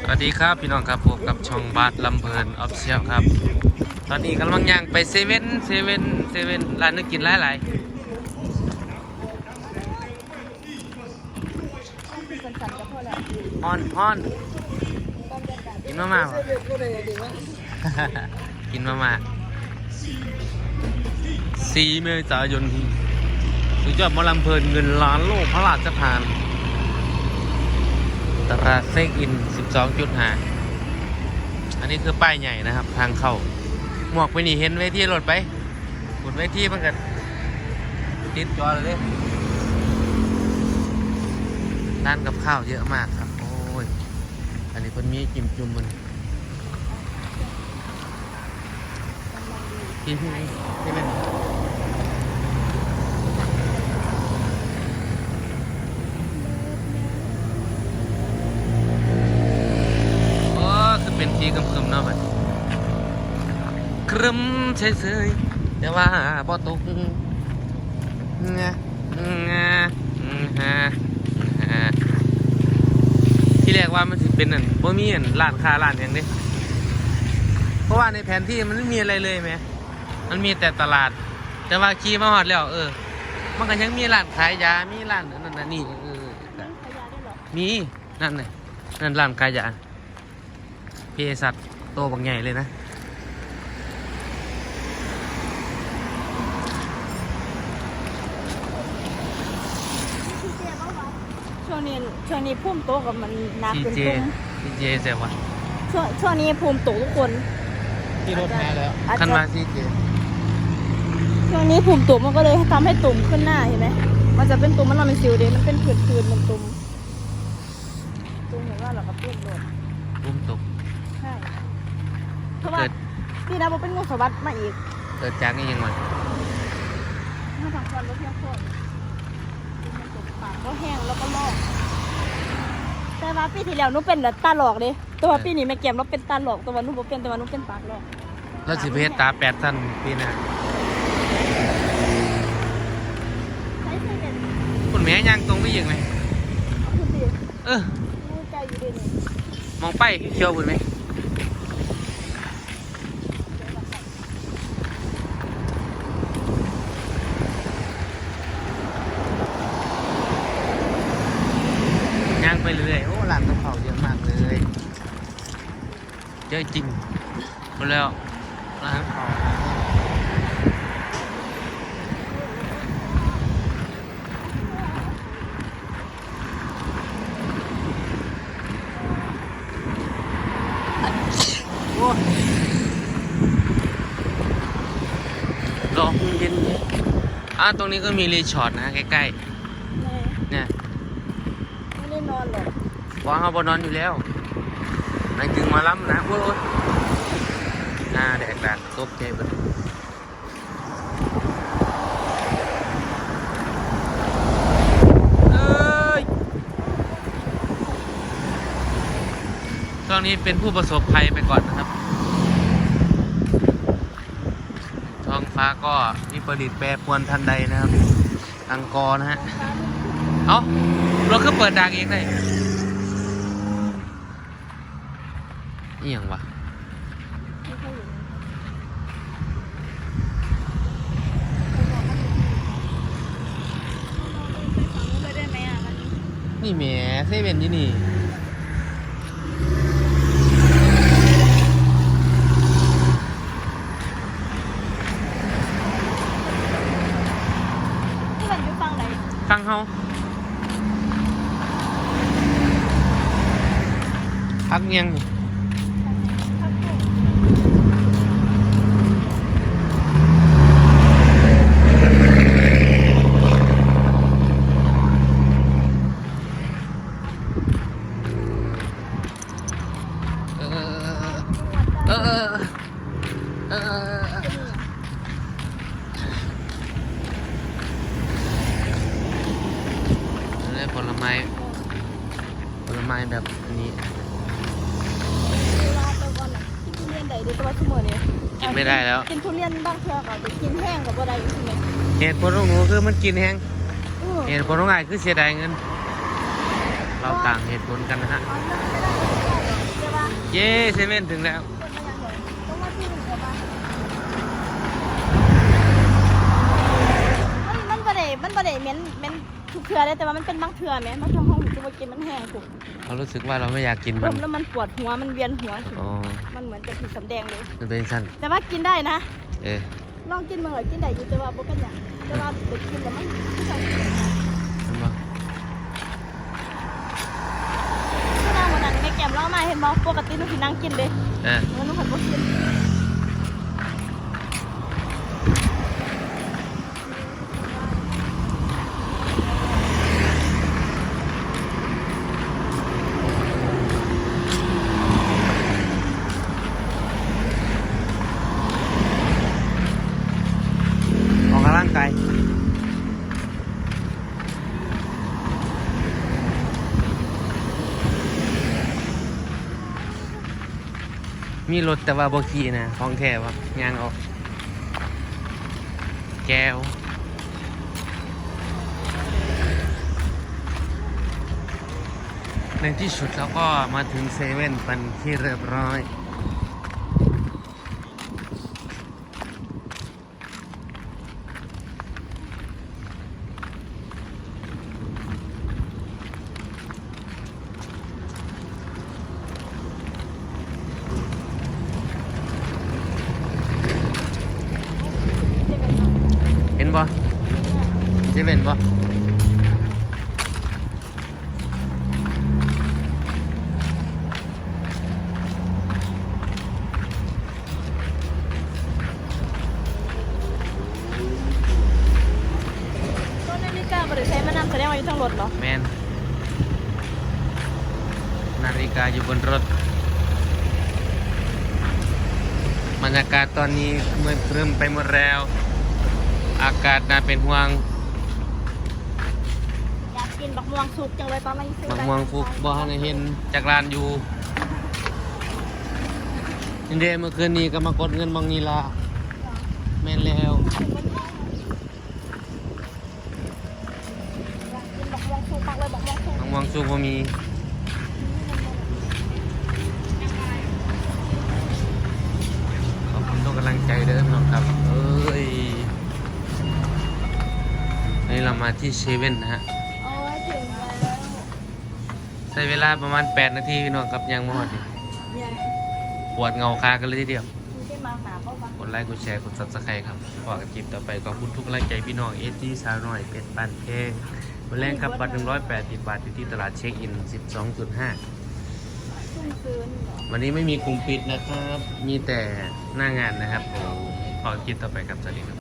สวัสดีครับพี่น้องครับพบกับช่องบาทลำเพลินออฟเชียลครับ ตอนนี้กำลังย่างไปเซเว่นเซเว่นเซเว่นร้านนึกกินหลายหลายสั่นๆก็พอแล้วๆออนออนกินมาม่าบ่กินมาม่าสี่เมษายนสุดยอดหมอลำเพลินเงินล้านโลกพระราชทาน ตลาดเซ็กอิน 12.5 อันนี้คือป้ายใหญ่นะครับ ทางเข้า หมวกไปนี่เห็นเวทีรถไปบนเวทีมันกันติดจอเลยเด้ร้านกับข้าวเยอะมากครับ โอ้ย อันนี้คนมีจิ้มจุ่มมันพี่พี่พี่เป็นโอ้คือเป็น ทีกำคมๆเนาะบัดครึมเฉยๆแต่ว่าบ่ตกงะงะงะงะที่แรกว่ามันสิเป็นอันบ่มีอันร้านค้าร้านหยังเด้เพราะว่าในแผนที่มันไม่มีอะไรเลยแหมมันมีแต่ตลาด แต่ว่าขี่มาฮอดแล้วเออ มันก็ยังมีร้านขายยา มีร้านนั่นน่ะนี่เออก็ขยะได้หรอมีนั่นน่ะนั่นร้านขายยา เภสัชโตบางใหญ่เลยนะ ช่วงนี้ช่วงนี้พุ่มโตกับมันหนักทีเป็นเจพุ่มทีเจเสียวะช่วงช่วงนี้ภูมิโตทุกคนที่รถแพ้แล้วอาจจะคันมาทีเจช่วงนี้ภูมิโตมันก็เลยทำให้ตุ่มขึ้นหน้าเห็นไหมมันจะเป็นตุ่มมันเราเป็นสิวเดมันเป็นผื่นผื่นมันตุ่มตุ่มเห็นว่าเราก็เปรี้ยนโดนรุ่มตกใช่ เพราะว่าเกิด พี่นะมันเป็นงูสวัสดมาอีกเกิดจากนี่ยังไงมาทางควันรถเที่ยวโคตรมันตุ่มปากก็แห้งแล้วก็ลอกแต่ว่าปีที่แล้วหนุเป็นแบบตาหลอกเลยแต่ว่าปีนี้แม่เกมเราเป็นตาหลอกแต่ว่าหนุบ่เป็นแต่ว่าหนุเป็นปากหลอกแล้วสิเพชรตาแปดท่านปีหน้าใช้เส้นเด่นคุณแม่ย่างตรงไปยังไงคุณดิเออรู้ใจอยู่ดีนี่มองไปเขียวคุณไหมย่างไปเรื่อยๆโอ้ร้านกับเขาวเยอะมากเลย เยอะจริงหมดแล้วร้านเขาวโอ้ยลมเย็นๆอะตรงนี้ก็มีรีสอร์ทนะใกล้ๆ เนี่ย ไม่ได้นอนหรอกวางเอาบนนอนอยู่แล้ว นายจึงมาล้ำนะโอ้ยหน้าแดกดักตบเจ็บเอ้ยช่วงนี้เป็นผู้ประสบภัยไปก่อนนะครับท้องฟ้าก็มีประดิษฐ์แปรปรวนทันใดนะครับอังกอร์นะฮะ เอ้าเราก็เปิดดังเองได้ นี่ยังว่ะนี่แหมเซเว่นยี่นี่ฟังเฮาพักเมียงนี่เออเออเออเออเลยผลไม้ ผลไม้แบบนี้เวลาตัวก่อนน่ะกินทุเรียนใดเดี๋ยวตัวชั่วโมงนี้กินไม่ได้แล้วกินทุเรียนบางเทื่อก็จะกินแห้งกับบ่ได้ใช่ไหมเหตุผลของหนูคือมันกินแห้งอือเหตุผลของไอ้ายคือเสียดายเงิน เราต่างเหตุผลกันนะฮะ เอาเรื่องไม่ได้เย้เซเว่นถึงแล้ว ต้องมาที่หนึ่งเดี๋ยวมามันมันบ่ได้มันบ่ได้เหม็นเหม็ นทุกเทื่อเลยแต่ว่ามันเป็นบางเทื่อแหมบางเทื่อห้องหนูจะมากินมันแห้งถูกเรารู้สึกว่าเราไม่อยากกินมัน แล้วมันปวดหัวมันเวียนหัวอ๋อมันเหมือนจะผิดสำแดงเลยมันเป็นสั้นแต่ว่ากินได้นะ เอ๊ะลองกินมาเลยกินได้อยู่แต่ว่าบ่เป็นหยังแต่ว่าเด็กกินแล้วมันไม่ใช่มันว่าที่นั่งวันนั้นแม่แก้มเล่ามาเห็นบ่ปกติหนูสินั่งกินเด้เออแล้วหนูผัดบ่กิน ออกกำลังกาย มีรถแต่ว่าบกขี่นะของแท้วะยางออก แก้วในที่สุดเราก็มาถึงเซเว่นเป็นที่เรียบร้อย เห็น บ่เซเว่นบ่ต้นนาฬิกาบ่ได้ใช้มานำแสดงว่าอยู่ทางรถเหรอแมนนาฬิกาอยู่บนรถบรรยากาศตอนนี้มืดครึ้มไปหมดแล้ว อากาศน่าเป็นห่วงอยากกินบักม่วงสุกจังเลยตอนนี้ซื้อบักได้ม่วงฟุกบ่ทันได้เห็นจากร้านอยู่นี่เดเมื่อคืนนี้ก็มากดเงินบางนีละแม่นแล้ว อยากกินบักม่วงสุกมากเลยบักม่วงสุก บางม่วงสุกบ่มี ขอบคุณทุกกำลังใจเด้อพี่น้องครับ เอ้ยนี่เรา มาที่เซเว่นนะฮะโอ้ยถึงแล้วใช้เวลาประมาณ 8 นาทีพี่น้องครับยังไม่หมดนี่เนี่ยปวดเงาคากันเลยทีเดียวมีได้มาหาเปล่าวะกดไลค์กดแชร์กด subscribe ครับพอกันคลิปต่อไปขอบคุณทุกกำลังใจพี่น้องเอจีสาวหน่อยเป็ดปันเพลงวันแรกครับบัตร180 บาทอยู่ที่ตลาดเช็คอิน 12.5ซุ่มซื้อนี่เหรอวันนี้ไม่มีกลุ่มปิดนะครับ มีแต่หน้างานนะครับผมพอกันคลิปต่อไปครับสวัสดีครับ